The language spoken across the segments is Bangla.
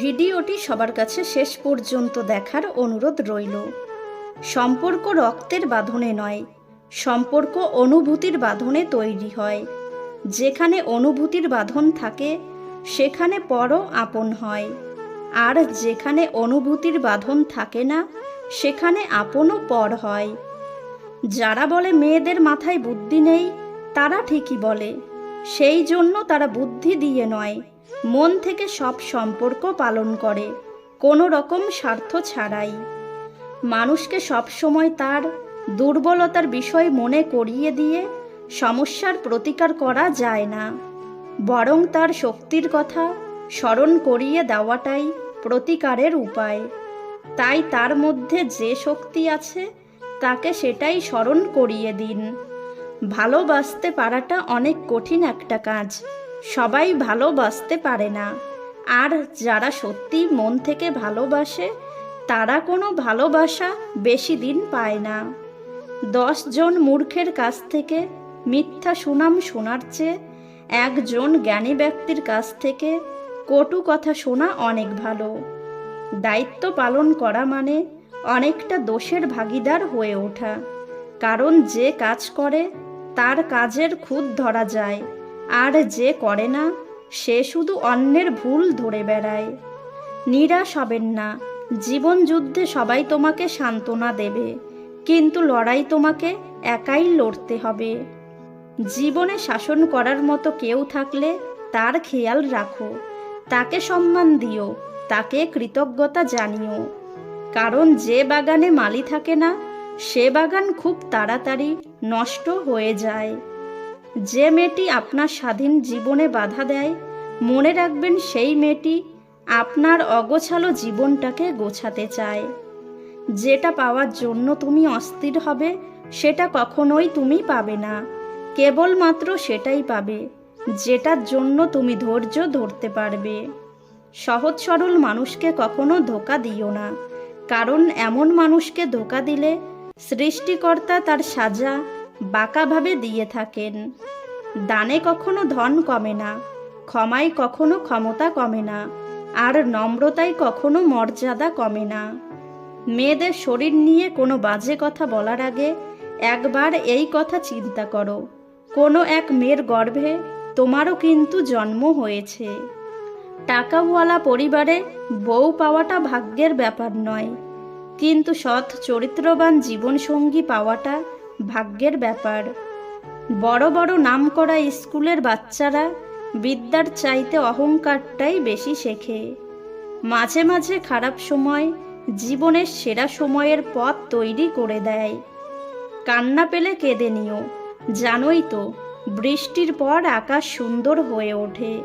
ভিডিওটি সবার কাছে শেষ পর্যন্ত দেখার অনুরোধ রইল। সম্পর্ক রক্তের বাঁধনে নয়, সম্পর্ক অনুভূতির বাঁধনে তৈরি হয়। যেখানে অনুভূতির বাঁধন থাকে, সেখানে পরও আপন হয়। আর যেখানে অনুভূতির বাঁধন থাকে না, সেখানে আপনও পর হয়। যারা বলে মেয়েদের মাথায় বুদ্ধি নেই, তারা ঠিকই বলে, সেই জন্য তারা বুদ্ধি দিয়ে নয়। মন থেকে সব সম্পর্ক পালন করে, কোনো রকম স্বার্থ ছাড়াই। মানুষকে সবসময় তার দুর্বলতার বিষয় মনে করিয়ে দিয়ে সমস্যার প্রতিকার করা যায় না। বরং তার শক্তির কথা স্মরণ করিয়ে দেওয়াটাই প্রতিকারের উপায়। তাই তার মধ্যে যে শক্তি আছে, তাকে সেটাই স্মরণ করিয়ে দিন। ভালোবাসতে পারাটা অনেক কঠিন একটা কাজ। সবাই ভালোবাসতে পারে না। আর যারা সত্যি মন থেকে ভালোবাসে, তারা কোনো ভালোবাসা বেশি দিন পায় না। জন মূর্খের কাছ থেকে মিথ্যা সুনাম শোনার চেয়ে একজন জ্ঞানী ব্যক্তির কাছ থেকে কটু কথা শোনা অনেক ভালো। দায়িত্ব পালন করা মানে অনেকটা দোষের ভাগিদার হয়ে ওঠা। কারণ যে কাজ করে, তার কাজের খুদ ধরা যায়। আর যে করে না, সে শুধু অন্যের ভুল ধরে বেড়ায়। নিরাশ হবেন না, জীবন যুদ্ধে সবাই তোমাকে সান্ত্বনা দেবে, কিন্তু লড়াই তোমাকে একাই লড়তে হবে। জীবনে শাসন করার মতো কেউ থাকলে তার খেয়াল রাখো, তাকে সম্মান দিও, তাকে কৃতজ্ঞতা জানিও। কারণ যে বাগানে মালি থাকে না, সে বাগান খুব তাড়াতাড়ি নষ্ট হয়ে যায়। যে মেয়েটি আপনার স্বাধীন জীবনে বাধা দেয়, মনে রাখবেন সেই মেয়েটি আপনার অগোছালো জীবনটাকে গোছাতে চায়। যেটা পাওয়ার জন্য তুমি অস্থির হবে, সেটা কখনোই তুমি পাবে না। কেবলমাত্র সেটাই পাবে, যেটার জন্য তুমি ধৈর্য ধরতে পারবে। সহজ সরল মানুষকে কখনো ধোকা দিও না, কারণ এমন মানুষকে ধোকা দিলে সৃষ্টিকর্তা তার সাজা বাঁকাভাবে দিয়ে থাকেন। দানে কখনো ধন কমে না, ক্ষমায় কখনো ক্ষমতা কমে না, আর নম্রতায় কখনো মর্যাদা কমে না। মেয়েদের শরীর নিয়ে কোনো বাজে কথা বলার আগে একবার এই কথা চিন্তা করো। কোনো এক মেয়ের গর্ভে তোমারও কিন্তু জন্ম হয়েছে। টাকাওয়ালা পরিবারে বউ পাওয়াটা ভাগ্যের ব্যাপার নয়, কিন্তু সৎ চরিত্রবান জীবনসঙ্গী পাওয়াটা ভাগ্যের ব্যাপার। বড় বড় নাম করা স্কুলের বাচ্চারা বিদ্যার চাইতে অহংকারটাই বেশি শেখে। মাঝে মাঝে খারাপ সময় জীবনের সেরা সময়ের পথ তৈরি করে দেয়। কান্না পেলে কেঁদে নিও। জানোই তো, বৃষ্টির পর আকাশ সুন্দর হয়ে ওঠে।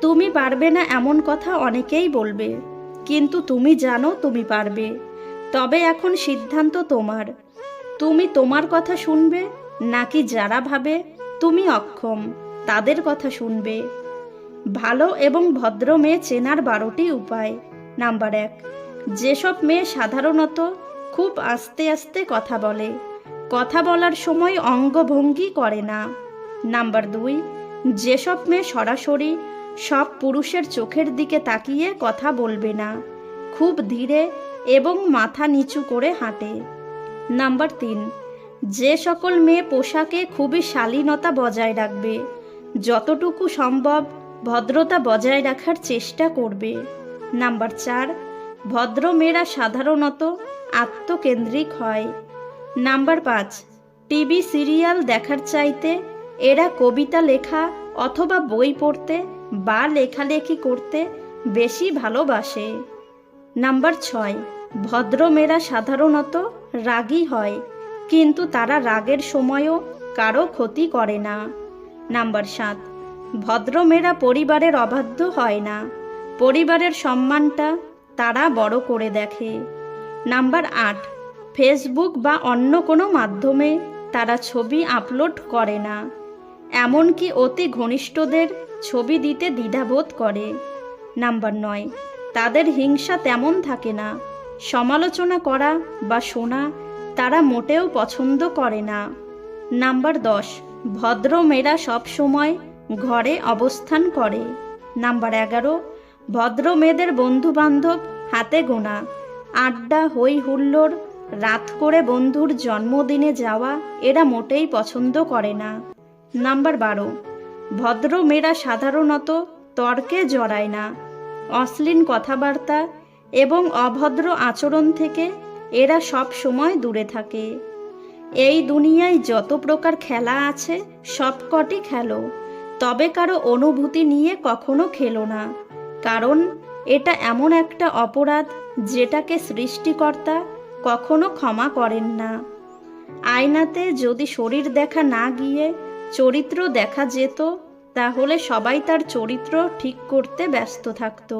তুমি পারবে না এমন কথা অনেকেই বলবে, কিন্তু তুমি জানো তুমি পারবে। তবে এখন সিদ্ধান্ত তোমার। তুমি তোমার কথা শুনবে, নাকি যারা ভাবে, তুমি অক্ষম, তাদের কথা শুনবে। ভালো এবং ভদ্র মেয়ে চেনার বারোটি উপায়। নাম্বার এক, যেসব মেয়ে সাধারণত খুব আস্তে আস্তে কথা বলে, কথা বলার সময় অঙ্গভঙ্গি করে না। নাম্বার দুই, যেসব মেয়ে সরাসরি সব পুরুষের চোখের দিকে তাকিয়ে কথা বলবে না, খুব ধীরে এবং মাথা নিচু করে হাঁটে। নাম্বার তিন, যে সকল মেয়ে পোশাকে খুবই শালীনতা বজায় রাখবে, যতটুকু সম্ভব ভদ্রতা বজায় রাখার চেষ্টা করবে। নাম্বার চার, ভদ্র মেয়েরা সাধারণত আত্মকেন্দ্রিক হয়। নাম্বার পাঁচ, টিভি সিরিয়াল দেখার চাইতে এরা কবিতা লেখা অথবা বই পড়তে বা লেখালেখি করতে বেশি ভালোবাসে। নাম্বার ছয়, ভদ্র মেয়েরা সাধারণত রাগী হয়, কিন্তু তারা রাগের সময়ও কারও ক্ষতি করে না। নাম্বার সাত ভদ্র মেয়েরা পরিবারের অবাধ্য হয় না। পরিবারের সম্মানটা তারা বড় করে দেখে। নাম্বার আট, ফেসবুক বা অন্য কোনো মাধ্যমে তারা ছবি আপলোড করে না। এমনকি অতি ঘনিষ্ঠদের ছবি দিতে দ্বিধাবোধ করে। নাম্বার নয়, তাদের হিংসা তেমন থাকে না। সমালোচনা করা বা শোনা তারা মোটেও পছন্দ করে না। নাম্বার দশ, ভদ্র মেয়েরা সবসময় ঘরে অবস্থান করে। নাম্বার এগারো, ভদ্র মেয়েদের বন্ধু বান্ধব হাতে গোনা। আড্ডা হই হুল্লোড়, রাত করে বন্ধুর জন্মদিনে যাওয়া এরা মোটেই পছন্দ করে না। নাম্বার বারো, ভদ্র মেয়েরা সাধারণত তর্কে জড়ায় না। অশ্লীল কথাবার্তা এবং অভদ্র আচরণ থেকে এরা সব সময় দূরে থাকে। এই দুনিয়ায় যত প্রকার খেলা আছে সবকটি খেলো। তবে কারও অনুভূতি নিয়ে কখনো খেলো না। কারণ এটা এমন একটা অপরাধ যেটাকে সৃষ্টিকর্তা কখনো ক্ষমা করেন না। আয়নাতে যদি শরীর দেখা না গিয়ে চরিত্র দেখা যেত, তাহলে সবাই তার চরিত্র ঠিক করতে ব্যস্ত থাকতো।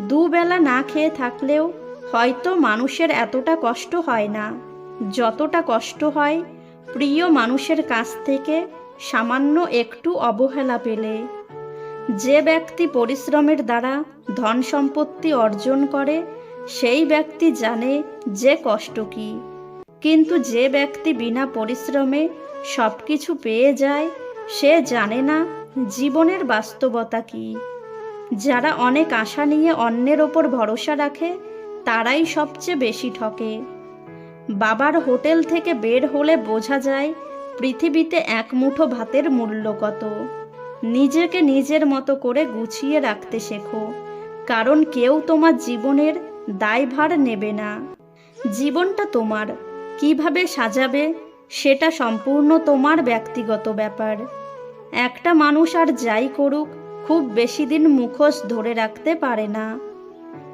দুবেলা না খেয়ে থাকলেও হয়তো মানুষের এতটা কষ্ট হয় না। যতটা কষ্ট হয় প্রিয় মানুষের কাছ থেকে সামান্য একটু অবহেলা পেলে। যে ব্যক্তি পরিশ্রমের দ্বারা ধন সম্পত্তি অর্জন করে, সেই ব্যক্তি জানে যে কষ্ট কি। কিন্তু যে ব্যক্তি বিনা পরিশ্রমে সব কিছু পেয়ে যায়, সে জানে না জীবনের বাস্তবতা কি। যারা অনেক আশা নিয়ে অন্যের ওপর ভরসা রাখে, তারাই সবচেয়ে বেশি ঠকে। বাবার হোটেল থেকে বের হলে বোঝা যায়, পৃথিবীতে এক মুঠো ভাতের মূল্য কত। নিজেকে নিজের মতো করে গুছিয়ে রাখতে শেখো, কারণ কেউ তোমার জীবনের দায়ভার নেবে না। জীবনটা তোমার, কীভাবে সাজাবে, সেটা সম্পূর্ণ তোমার ব্যক্তিগত ব্যাপার। একটা মানুষ আর যাই করুক খুব বেশি দিন মুখোশ ধরে রাখতে পারে না।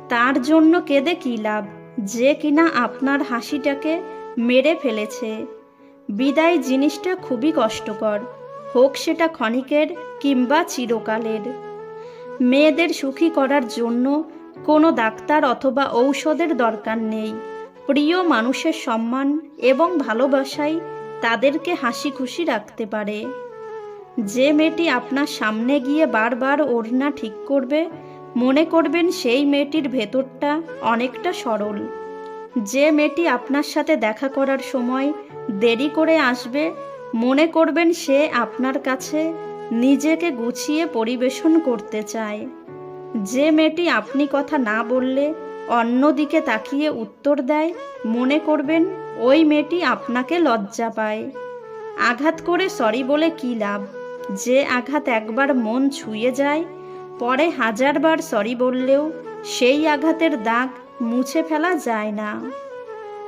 তার জন্য কেঁদে কী লাভ? যে কিনা আপনার হাসিটাকে মেরে ফেলেছে। বিদায় জিনিসটা খুবই কষ্টকর। হোক সেটা ক্ষণিকের কিংবা চিরকালের। মেয়েদের সুখী করার জন্য কোনো ডাক্তার অথবা ঔষধের দরকার নেই। প্রিয় মানুষের সম্মান এবং ভালোবাসাই তাদেরকে হাসি খুশি রাখতে পারে। যে মেয়েটি আপনার সামনে গিয়ে বারবার ওড়না ঠিক করবে, মনে করবেন সেই মেয়েটির ভেতরটা অনেকটা সরল। যে মেয়েটি আপনার সাথে দেখা করার সময় দেরি করে আসবে, মনে করবেন সে আপনার কাছে নিজেকে গুছিয়ে পরিবেশন করতে চায়। যে মেয়েটি আপনি কথা না বললে অন্যদিকে তাকিয়ে উত্তর দেয়, মনে করবেন ওই মেয়েটি আপনাকে লজ্জা পায়। আঘাত করে সরি বলে কী লাভ? যে আঘাত একবার মন ছুঁয়ে যায়, পরে হাজারবার সরি বললেও সেই আঘাতের দাগ মুছে ফেলা যায় না।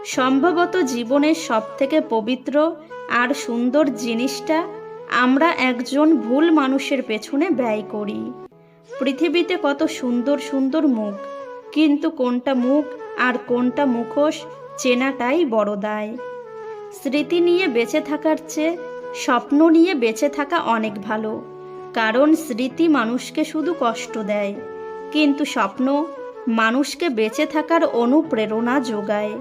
সম্ভবত জীবনের সবথেকে পবিত্র আর সুন্দর জিনিসটা আমরা একজন ভুল মানুষের পেছনে ব্যয় করি। পৃথিবীতে কত সুন্দর সুন্দর মুখ, কিন্তু কোনটা মুখ আর কোনটা মুখোশ চেনাটাই বড় দায় স্মৃতি নিয়ে বেঁচে থাকার চেয়ে স্বপ্ন নিয়ে বেঁচে থাকা অনেক ভালো। কারণ স্মৃতি মানুষকে শুধু কষ্ট দেয়। কিন্তু স্বপ্ন মানুষকে বেঁচে থাকার অনুপ্রেরণা যোগায়।